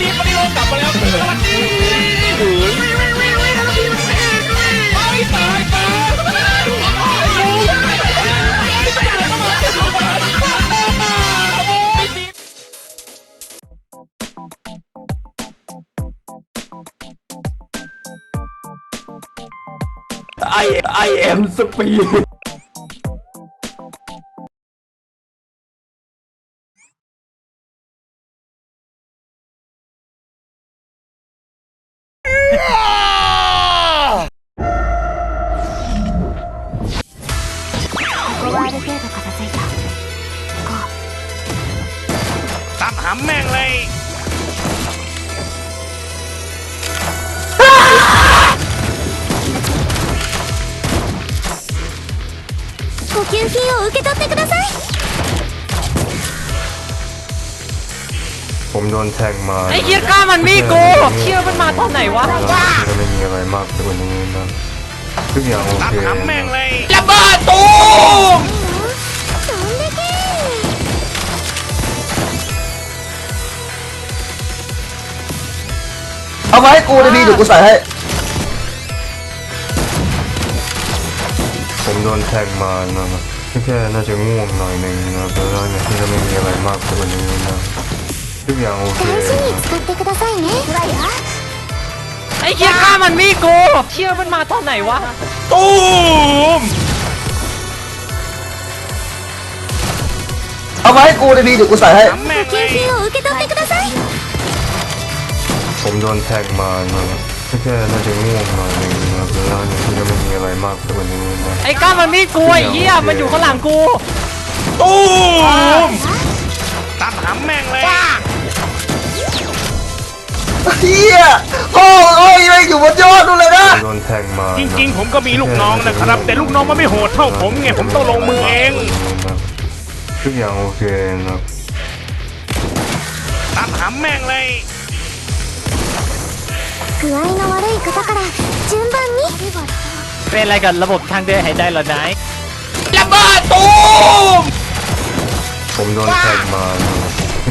บีปฏิโลกลับมาแล้วสวัสดีเฮ้ยตายตายตายไอไอเอ็มสปีด ここはある程度片付いた ตัดหำแม่งเลย 呼吸品を受け取ってください ผมโดนแทงมา ไอ้เหี้ยกล้ามันมีดกูเชี่ยมันมาตอนไหนวะ ก็ไม่มีอะไรมากไปกว่านี้นะทุกอย่างโอ ตัด เค หำแม่งเลย ระเบิดตูม มาให้กูเลยพี่เดี๋ยวกูใส่ให้ ผมโดนแทงมานะครัแค่น่าจะง่วงหน่อยหนึ่งนะแล้วก็ในที่ก็ไม่มีอะไรมากกว่านี้นะทุกอย่างโอเคไอ้เกียร์ข้ามันมีกูเชี่ยมันมาตอนไหนวะตูมเอาไว้กูเลยพี่เดี๋ยวกูใส่ให้ ผมโดนแทงมานะแค่น่าจะง่วงหน่อยหนึงนะเพราะว่าเนี่ยที่จะไม่มีอะไรมากไปกว่านี้นะไอ้กล้ามันมีดกูไอ้เหี้ยมันอยู่ข้างหลังกูตูมตัดหำแม่งเลยเฮียโอ้โอ้ยไม่อยู่บนยอดนู่นเลยนะผมโดนแทงมานะจริงๆ ผมก็มีลูกน้องนะครับ แต่ลูกน้องมันไม่โหดเท่าผมไงผมต้องลงมือเองทุกอย่างโอเคนะตัดหำแม่งเลย 具合の悪い方から順番に เป็นอะไรกับระบบทางเดินหายใจเหรอนายระเบิดตูม ผมโดนแทงมานะ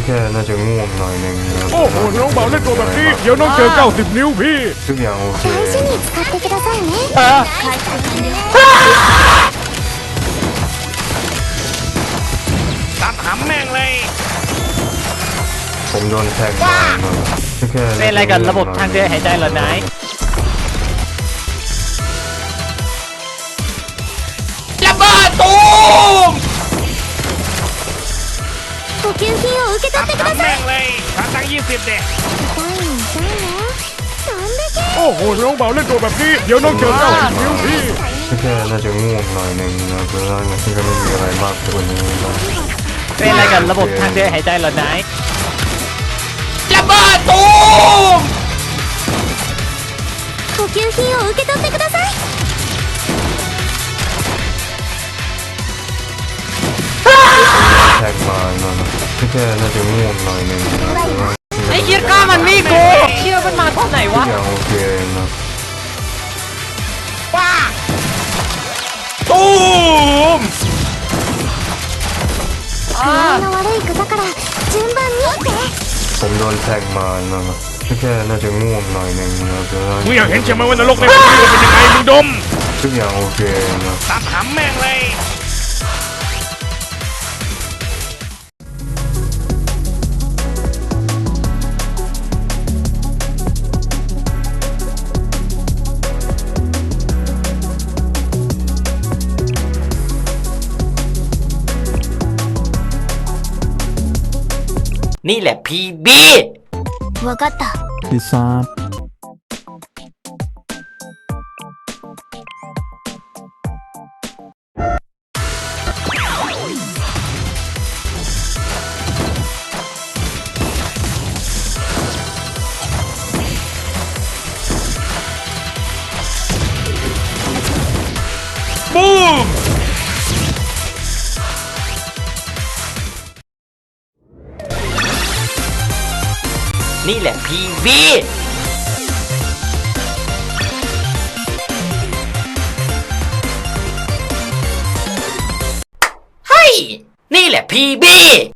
แค่น่าจะง่วงหน่อยหนึงนะ โอ้โหน้องเบาเล่นตัวแบบนี้ เดี๋ยวน้องเจอ 90 นิ้วพี่ ทุกอย่างโอเค 大事に使ってくださいね เออ ตัดหำแม่งเลย ผมโดนแทงมานะแค่ เป็นอะไรกับระบบทางเดินหายใจเหรอนาย ระเบิดตูม 呼吸品を受け取 ตั っ ด てくだ หำ さ แม่ い งเลยถ้าตั้ง20เด็ก 痛いの痛いのそんだけ โอ้โหน้องเบาเล่นตัวแบบนี้ เดี๋ยวน้องเจอ 90 นิ้วพี่ แค่น่าจะง่วงหน่อยหนึงนะเพราะว่าเนี่ยที่จะไม่มีอะไรมากไปกว่านี้นะ เป็นอะไรกับระบบทางเดินหายใจเหรอนาย 呼吸品を受け取ってください แทงมานะแค่น่าจะง่วงหน่อยหนึงนะเพราะว่า ไอ้เหี้ยกล้ามันมีดกูเชี่ยมันมาตอนไหน ทุ วะ กอย่างโอเคนะ ตูม อ่า 具合の悪い方から順番にって ผมโดนแทงมานะ แค่น่าจะง่วงหน่อยหนึงนะเพราะว่ามึงอยากเห็นใช่ไหมว่านรกในวันนี้เป็นยังไงมึงดมทุกอย่างโอเคนะตัดหำแม่งเลยนี่แหละพีบี わかった。でさ นี่แหละพีบีเฮ้ยนี่แหละพีบี